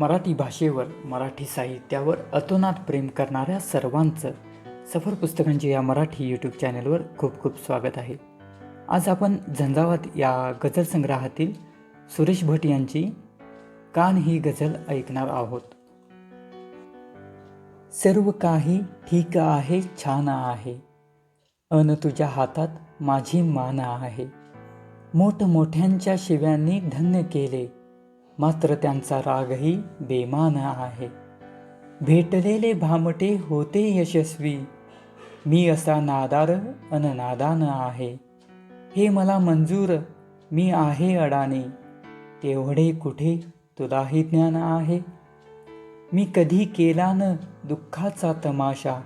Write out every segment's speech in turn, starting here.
मराठी भाषेवर मराठी साहित्यावर अतोनात प्रेम करणाऱ्या सर्वांचं सफर पुस्तकांची या मराठी यूट्यूब चॅनलवर खूप खूप स्वागत आहे. आज आपण झंझावात या गझल संग्रहातील सुरेश भट यांची कान ही गझल ऐकणार आहोत. सर्व काही ठीक आहे छान आहे. अन तुझ्या हातात माझी मान आहे. मोठमोठ्यांच्या शिव्यांनी धन्य केले. मात्र त्यांचा रागही बेमान आहे. भेटलेले भामटे होते यशस्वी. मी असा नादार अन नादान आहे. हे मला मंजूर मी आहे अडाणी. तेवढे कुठे तुलाही ज्ञान आहे? मी कधी केला न दुःखाचा तमाशा?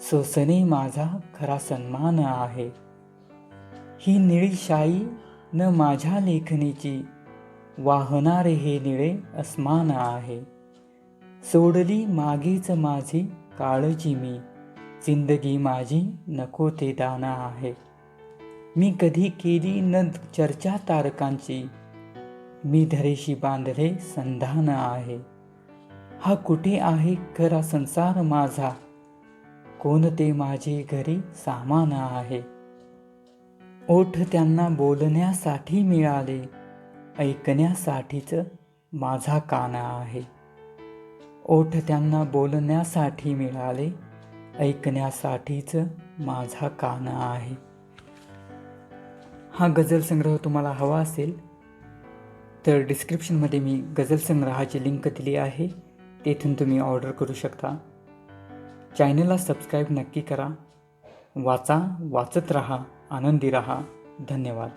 सोसने माझा खरा सन्मान आहे. ही निळी शाई न माझ्या लेखणीची वाहणारे हे निळे अस्मान आहे. सोडली मागेच माझी काळजी मी. जिंदगी माझी नको ते दाना आहे. मी कधी केली न चर्चा तारकांची. मी धरेशी बांधले संधान आहे. हा कुठे आहे खरा संसार माझा? कोणते माझे घरी सामान आहे? ओठ त्यांना बोलण्यासाठी मिळाले. ऐकण्यासाठीच माझा काना आहे. ओठ त्यांना बोलण्यासाठी मिळाले ऐकण्यासाठीच माझा काना आहे. हा गझल संग्रह तुम्हाला हवा असेल तर डिस्क्रिप्शनमध्ये मी गझल संग्रहाची लिंक दिली आहे तेथून तुम्ही ऑर्डर करू शकता. चॅनलला सबस्क्राईब नक्की करा. वाचा वाचत रहा आनंदी रहा. धन्यवाद.